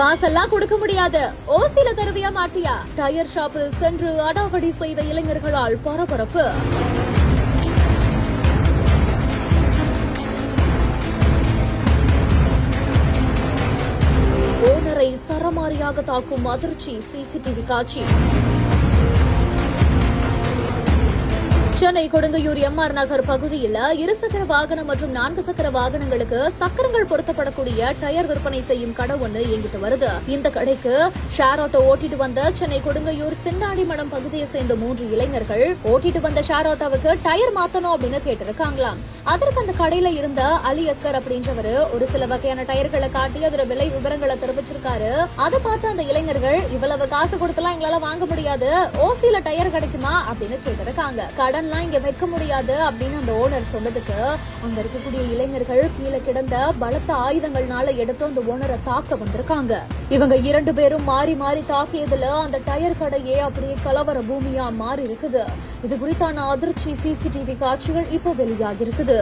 காசெல்லாம் கொடுக்க முடியாது. ஓசில தருவியா மாட்டியா? டயர் ஷாப்பில் சென்று அடாவடி செய்த இளைஞர்களால் பரபரப்பு. ஓனரை சரமாரியாக தாக்கும் அதிர்ச்சி சிசிடிவி காட்சி. சென்னை கொடுங்கையூர் எம்ஆர் நகர் பகுதியில் இருசக்கர வாகனம் மற்றும் நான்கு சக்கர வாகனங்களுக்கு சக்கரங்கள் பொருத்தப்படக்கூடிய டயர் விற்பனை செய்யும் கடை ஒன்று இயங்கிட்டு வருது. இந்த கடைக்கு ஷேர் ஆட்டோ ஓட்டிட்டு வந்த சென்னை கொடுங்கையூர் சின்னாடிமடம் பகுதியை சேர்ந்த மூன்று இளைஞர்கள் ஓட்டிட்டு வந்த ஷேர் ஆட்டோவுக்கு டயர் மாத்தணும் அப்படின்னு கேட்டிருக்காங்களாம். அதற்கு அந்த கடையில இருந்த அலி அஸ்கர் அப்படின்றவரு ஒரு சில வகையான டயர்களை காட்டி அதோட விலை விவரங்களை தெரிவிச்சிருக்காரு. அதை பார்த்து அந்த இளைஞர்கள் இவ்வளவு காசு கொடுத்தலாம் எங்களால வாங்க முடியாது. ஓசில டயர் கிடைக்குமா? அப்படின்னு கேட்டிருக்காங்க. கடன் கடன்லாம் இங்க வைக்க முடியாது அப்படின்னு அந்த ஓனர் சொன்னதுக்கு அங்க இருக்கக்கூடிய இளைஞர்கள் கீழே கிடந்த பலத்த ஆயுதங்கள்னால எடுத்து அந்த ஓனரை தாக்க வந்திருக்காங்க. இவங்க இரண்டு பேரும் மாறி மாறி தாக்கியதுல அந்த டயர் கடையே அப்படியே கலவர பூமியா மாறி இருக்குது இது குறித்தான அதிர்ச்சி சிசிடிவி காட்சிகள் இப்போ வெளியாகி இருக்குது